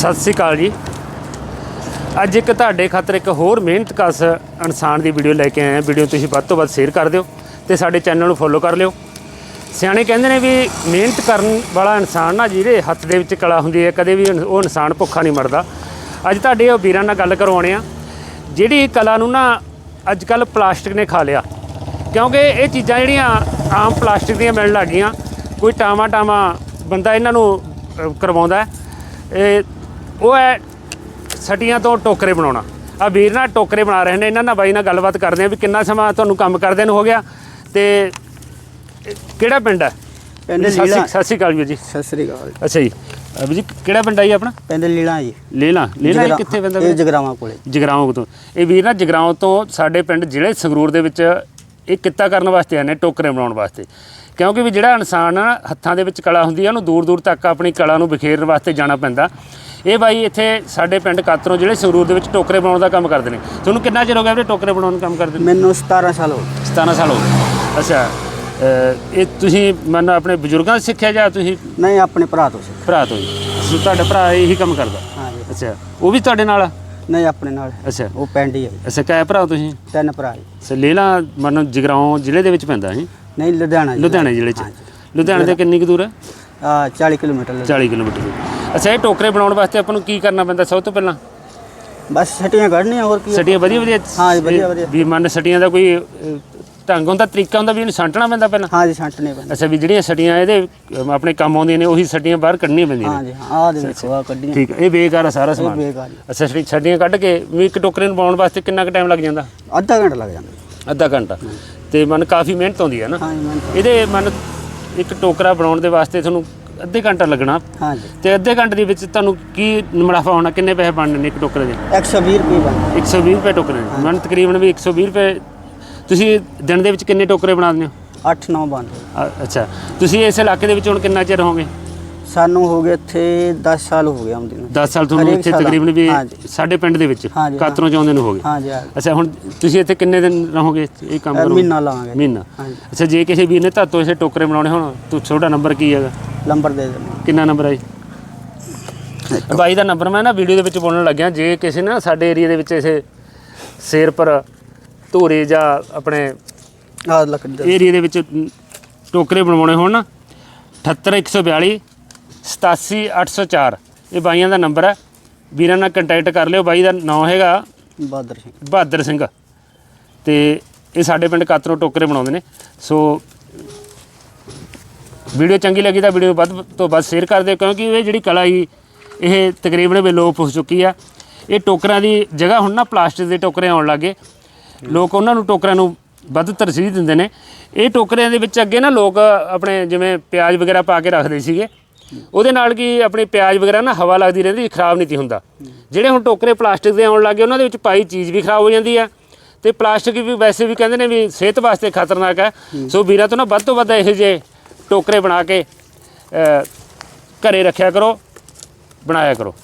ਸਤਿ ਸ੍ਰੀ ਅਕਾਲ ਜੀ। ਅੱਜ ਇੱਕ ਤੁਹਾਡੇ ਖਾਤਰ ਇੱਕ ਹੋਰ ਮਿਹਨਤ ਕਸ ਇਨਸਾਨ ਦੀ ਵੀਡੀਓ ਲੈ ਕੇ ਆਏ ਵੀਡੀਓ ਤੁਸੀਂ ਵੱਧ ਤੋਂ ਵੱਧ ਸ਼ੇਅਰ ਕਰ ਦਿਓ ਤੇ ਸਾਡੇ ਚੈਨਲ ਨੂੰ ਫੋਲੋ ਕਰ ਲਿਓ। ਸਿਆਣੇ ਕਹਿੰਦੇ ਨੇ ਵੀ ਮਿਹਨਤ ਕਰਨ ਵਾਲਾ ਇਨਸਾਨ ਨਾ ਜਿਹਦੇ ਹੱਥ ਦੇ ਵਿੱਚ ਕਲਾ ਹੁੰਦੀ ਹੈ, ਕਦੇ ਵੀ ਉਹ ਇਨਸਾਨ ਭੁੱਖਾ ਨਹੀਂ ਮਰਦਾ। ਅੱਜ ਤੁਹਾਡੇ ਉਹ ਵੀਰਾਂ ਨਾਲ ਗੱਲ ਕਰਵਾਉਣੇ ਆ ਜਿਹੜੀ ਕਲਾ ਨੂੰ ਨਾ ਅੱਜ ਕੱਲ ਪਲਾਸਟਿਕ ਨੇ ਖਾ ਲਿਆ। ਕਿਉਂਕਿ ਇਹ ਚੀਜ਼ਾਂ ਜਿਹੜੀਆਂ ਆਮ ਪਲਾਸਟਿਕ ਦੀਆਂ ਮਿਲਣ ਲੱਗ ਗਈਆਂ। ਕੋਈ ਟਾਮਾ ਟਾਮਾ ਬੰਦਾ ਇਹਨਾਂ ਨੂੰ ਕਰਵਾਉਂਦਾ ਇਹ ਉਹ ਹੈ ਸਟੀਆਂ ਤੋਂ ਟੋਕਰੇ ਬਣਾਉਣਾ। ਆ ਵੀਰ ਨਾਲ ਟੋਕਰੇ ਬਣਾ ਰਹੇ ਨੇ ਇਹਨਾਂ ਨਾਲ ਬਾਈ ਨਾਲ ਗੱਲਬਾਤ ਕਰਦੇ ਆ ਵੀ ਕਿੰਨਾ ਸਮਾਂ ਤੁਹਾਨੂੰ ਕੰਮ ਕਰਦੇ ਨੂੰ ਹੋ ਗਿਆ ਤੇ ਕਿਹੜਾ ਪਿੰਡ ਹੈ ਪਿੰਡ ਲੀਲਾ। ਸਤਿ ਸ਼੍ਰੀ ਅਕਾਲ ਵੀਰ ਜੀ। ਸਤਿ ਸ੍ਰੀ ਅਕਾਲ। ਅੱਛਾ ਜੀ। ਵੀਰ ਜੀ ਕਿਹੜਾ ਪਿੰਡ ਹੈ ਜੀ ਆਪਣਾ? ਪਿੰਡ ਲੀਲਾ ਜੀ। ਲੇਲਾ। ਲੇਲਾ ਕਿੱਥੇ ਪੈਂਦਾ ਇਹ? ਜਗਰਾਵਾਂ ਕੋਲੇ। ਜਗਰਾਉਂ ਤੋਂ। ਇਹ ਵੀਰ ਨਾ ਜਗਰਾਉਂ ਤੋਂ ਸਾਡੇ ਪਿੰਡ ਜ਼ਿਲ੍ਹੇ ਸੰਗਰੂਰ ਦੇ ਵਿੱਚ ਇਹ ਕਿੱਤਾ ਕਰਨ ਵਾਸਤੇ ਆਏ ਨੇ ਟੋਕਰੇ ਬਣਾਉਣ ਵਾਸਤੇ। ਕਿਉਂਕਿ ਵੀ ਜਿਹੜਾ ਇਨਸਾਨ ਹੱਥਾਂ ਦੇ ਵਿੱਚ ਕਲਾ ਹੁੰਦੀ ਆ ਉਹਨੂੰ ਦੂਰ ਦੂਰ ਤੱਕ ਆਪਣੀ ਕਲਾ ਨੂੰ ਬਿਖੇਰਨ ਵਾਸਤੇ ਜਾਣਾ ਪੈਂਦਾ। ਇਹ ਬਾਈ ਇੱਥੇ ਸਾਡੇ ਪਿੰਡ ਕਾਤਰੋਂ ਜ਼ਿਲ੍ਹੇ ਸੰਗਰੂਰ ਦੇ ਵਿੱਚ ਟੋਕਰੇ ਬਣਾਉਣ ਦਾ ਕੰਮ ਕਰਦੇ ਨੇ। ਤੁਹਾਨੂੰ ਕਿੰਨਾ ਚਿਰ ਹੋ ਗਿਆ ਵੀਰੇ ਟੋਕਰੇ ਬਣਾਉਣ ਦਾ ਕੰਮ ਕਰਦੇ ਨੇ? ਮੈਨੂੰ 17 ਸਾਲ ਹੋ ਗਏ। 17 ਸਾਲ ਹੋ ਗਏ। ਅੱਛਾ ਇਹ ਤੁਸੀਂ ਮਨ ਆਪਣੇ ਬਜ਼ੁਰਗਾਂ ਤੋਂ ਸਿੱਖਿਆ ਜਾਂ ਤੁਸੀਂ ਨਹੀਂ ਆਪਣੇ ਭਰਾ ਤੋਂ ਸਿੱਖ ਭਰਾ ਤੋਂ ਜੀ ਅੱਛਾ, ਤੁਹਾਡਾ ਭਰਾ ਇਹੀ ਕੰਮ ਕਰਦਾ? ਹਾਂ ਜੀ। ਅੱਛਾ ਉਹ ਵੀ ਤੁਹਾਡੇ ਨਾਲ ਆ? ਨਹੀਂ ਆਪਣੇ ਨਾਲ। ਅੱਛਾ। ਉਹ ਪਿੰਡ ਹੀ ਹੈ। ਅੱਛਾ ਕਿਆ ਭਰਾ ਤੁਸੀਂ? ਤਿੰਨ ਭਰਾ ਜੀ। ਸੇ ਲੇਲਾ ਮਨ ਜਗਰਾਉਂ ਜ਼ਿਲ੍ਹੇ ਦੇ ਵਿੱਚ ਪੈਂਦਾ ਹੈ ਨਹੀਂ ਲੁਧਿਆਣਾ ਲੁਧਿਆਣੇ ਜ਼ਿਲ੍ਹੇ 'ਚ। ਲੁਧਿਆਣੇ ਦੇ ਕਿੰਨੀ ਕੁ ਦੂਰ ਹੈ ਆ 40 ਕਿਲੋਮੀਟਰ ਲੁਧਿਆਣਾ। 40 ਕਿਲੋਮੀਟਰ ਅੱਛਾ ਇਹ ਟੋਕਰੇ ਬਣਾਉਣ ਵਾਸਤੇ ਆਪਾਂ ਨੂੰ ਕੀ ਕਰਨਾ ਪੈਂਦਾ ਸਭ ਤੋਂ ਪਹਿਲਾਂ? ਬਸ ਛਟੀਆਂ ਕੱਢਣੀਆਂ ਹੋਰ ਕੀ? ਸਟੀਆਂ ਵਧੀਆ ਵਧੀਆ? ਹਾਂ ਜੀ, ਵਧੀਆ, ਵਧੀਆ। ਵੀ ਮਨ ਸਟੀਆਂ ਦਾ ਕੋਈ ਅਹ, ਢੰਗ ਹੁੰਦਾ ਤਰੀਕਾ ਹੁੰਦਾ ਵੀ ਇਹਨੂੰ ਛਾਂਟਣਾ ਪੈਂਦਾ ਪਹਿਲਾਂ? ਹਾਂ ਜੀ ਛੰਟਣੇ ਪੈਂਦੇ ਅੱਛਾ ਵੀ ਜਿਹੜੀਆਂ ਸਟੀਆਂ ਇਹਦੇ ਅਮ, ਆਪਣੇ ਕੰਮ ਆਉਂਦੀਆਂ ਨੇ ਉਹੀ ਸਟੀਆਂ ਬਾਹਰ ਕੱਢਣੀਆਂ ਪੈਂਦੀਆਂ ਹਾਂ ਨੇ ਜੀ ਦੇ ਦੇਖੋ ਆ ਕੱਢੀਆਂ। ਠੀਕ ਹੈ ਇਹ ਬੇਕਾਰ ਆ ਸਾਰਾ ਸਮਾਨ। ਬੇਕਾਰ ਜੀ। ਅੱਛਾ ਸਟੀ- ਸਟੀਆਂ ਕੱਢ ਕੇ ਵੀ ਇੱਕ ਟੋਕਰੇ ਨੂੰ ਪਾਉਣ ਵਾਸਤੇ ਕਿੰਨਾ ਕੁ ਟਾਈਮ ਲੱਗ ਜਾਂਦਾ? ਅੱਧਾ ਘੰਟਾ ਲੱਗ ਜਾਂਦਾ। ਅੱਧਾ ਘੰਟਾ। ਤੇ ਮਨ ਕਾਫੀ ਮਿਹਨਤ ਆਉਂਦੀ ਹੈ ਨਾ? ਹਾਂ ਜੀ ਮੈਂ ਇਹਦੇ ਮਨ ਇੱਕ ਟੋਕਰਾ ਬਣਾਉਣ ਦੇ ਵਾਸਤੇ ਤੁਹਾਨੂੰ ਅੱਧੇ ਘੰਟਾ ਲੱਗਣਾ। ਹਾਂ ਜੀ ਤੇ ਅੱਧੇ ਘੰਟੇ ਦੇ ਵਿੱਚ ਤੁਹਾਨੂੰ ਕੀ ਮੁਨਾਫਾ ਹੋਣਾ ਕਿੰਨੇ ਪੈਸੇ ਬਣਨੇ ਨੇ ਇੱਕ ਟੋਕਰੇ ਦੇ? 120 ਰੁਪਏ ਬਣ 120 ਰੁਪਏ ਟੋਕਰੇ ਦੇ। ਮਨ ਤਕਰੀਬਨ ਵੀ 120 ਰੁਪਏ ਤੁਸੀਂ ਦਿਨ ਦੇ ਵਿੱਚ ਕਿੰਨੇ ਟੋਕਰੇ ਬਣਾ ਦਿੰਦੇ ਹੋ? 8 9 ਬਣ ਅੱਛਾ। ਤੁਸੀਂ ਇਸ ਇਲਾਕੇ ਦੇ ਵਿੱਚ ਹੁਣ ਕਿੰਨਾ ਚਿਰ ਹੋਗੇ ਸਾਨੂੰ ਹੋ ਗਏ ਇੱਥੇ 10 ਸਾਲ ਹੋ ਗਏ ਆਉਂਦੇ ਨੂੰ। 10 ਸਾਲ ਤੁਹਾਨੂੰ ਇੱਥੇ ਤਕਰੀਬਨ ਵੀ ਹਾਂਜੀ। ਸਾਡੇ ਪਿੰਡ ਦੇ ਵਿੱਚ ਹਾਂਜੀ। ਕਾਤਰੋਂ ਚਾਉਂਦੇ ਨੂੰ ਹਾਂ ਜੀ ਹਾਂ। ਅੱਛਾ ਹੁਣ ਤੁਸੀਂ ਇੱਥੇ ਕਿੰਨੇ ਦਿਨ ਰਹੋਗੇ ਇਹ ਕੰਮ ਕਰੋਗੇ? ਮਹੀਨਾ ਲਾਵਾਂਗੇ। ਮਹੀਨਾ। ਹਾਂਜੀ। ਅੱਛਾ ਜੇ ਕਿਸੇ ਵੀਰ ਨੇ ਧਾਤੋ ਇਸੇ ਟੋਕਰੇ ਬਣਾਉਣੇ ਹੋਣ ਤਾਂ ਤੁਹਾਡਾ ਨੰਬਰ ਕੀ ਹੈਗਾ? ਲੰਬਰ ਦੇ ਦੇਣਾ। ਕਿੰਨਾ ਨੰਬਰ ਹੈ ਜੀ? ਬਾਈ ਦਾ ਨੰਬਰ ਮੈਂ ਨਾ ਵੀਡੀਓ ਦੇ ਵਿੱਚ ਬੋਲਣ ਲੱਗਿਆ ਜੇ ਕਿਸੇ ਨੇ ਸਾਡੇ ਏਰੀਆ ਦੇ ਵਿੱਚ ਇਸੇ ਸ਼ੇਰਪੁਰ ਧੂਰੇ ਜਾਂ ਆਪਣੇ ਆਹ ਲੱਕੜੀ ਦਾ। ਏਰੀਆ ਦੇ ਵਿੱਚ ਟੋਕਰੇ ਬਣਵਾਉਣੇ ਹੋਣ ਨਾ 78142 87804 ਇਹ ਬਾਈਆਂ ਦਾ ਨੰਬਰ ਹੈ ਵੀਰਾਂ ਨਾਲ ਕੰਟੈਕਟ ਕਰ ਲਿਓ ਬਾਈ ਦਾ ਨਾਮ ਹੈਗਾ ਬਹਾਦਰ ਸਿੰਘ। ਬਹਾਦਰ ਸਿੰਘ। ਤੇ ਇਹ ਸਾਡੇ ਪਿੰਡ ਕਾਤਰੋਂ ਟੋਕਰੇ ਬਣਾਉਂਦੇ ਨੇ। ਸੋ ਵੀਡੀਓ ਚੰਗੀ ਲੱਗੀ ਤਾਂ ਵੀਡੀਓ ਨੂੰ ਵੱਧ ਤੋਂ ਵੱਧ ਸ਼ੇਅਰ ਕਰ ਦਿਓ, ਕਿਉਂਕਿ ਇਹ ਜਿਹੜੀ ਕਲਾ ਹੀ ਇਹ ਤਕਰੀਬਨ ਵਿਲੋਪ ਹੋ ਚੁੱਕੀ ਆ। ਇਹ ਟੋਕਰਾਂ ਦੀ ਜਗ੍ਹਾ ਹੁਣ ਨਾ ਪਲਾਸਟਿਕ ਦੇ ਟੋਕਰੇ ਆਉਣ ਲੱਗੇ ਲੋਕ ਉਹਨਾਂ ਨੂੰ ਟੋਕਰਾਂ ਨੂੰ ਵੱਧ ਤਰਜੀਹ ਦਿੰਦੇ ਨੇ। ਇਹ ਟੋਕਰਿਆਂ ਦੇ ਵਿੱਚ ਅੱਗੇ ਨਾ ਲੋਕ ਆਪਣੇ ਜਿਵੇਂ ਪਿਆਜ਼ ਵਗੈਰਾ ਪਾ ਕੇ ਰੱਖਦੇ ਸੀਗੇ। ਉਹਦੇ ਨਾਲ ਕੀ ਆਪਣੇ ਪਿਆਜ਼ ਵਗੈਰਾ ਨਾ ਹਵਾ ਲੱਗਦੀ ਰਹਿੰਦੀ ਖਰਾਬ ਨਹੀਂ ਤੀ ਹੁੰਦਾ। ਜਿਹੜੇ ਹੁਣ ਟੋਕਰੇ ਪਲਾਸਟਿਕ ਦੇ ਆਉਣ ਲੱਗੇ, ਉਹਨਾਂ ਦੇ ਵਿੱਚ ਪਾਈ ਚੀਜ਼ ਵੀ ਖਰਾਬ ਹੋ ਜਾਂਦੀ ਆ। ਤੇ ਪਲਾਸਟਿਕ ਵੀ ਵੈਸੇ ਵੀ ਕਹਿੰਦੇ ਨੇ ਵੀ ਸਿਹਤ ਵਾਸਤੇ ਖਤਰਨਾਕ ਹੈ ਸੋ ਵੀਰਾਂ ਤੋਂ ਨਾ ਵੱਧ ਤੋਂ ਵੱਧ ਇਹੋ ਜਿਹੇ ਟੋਕਰੇ ਬਣਾ ਕੇ ਅ, ਘਰੇ ਰੱਖਿਆ ਕਰੋ ਬਣਾਇਆ ਕਰੋ।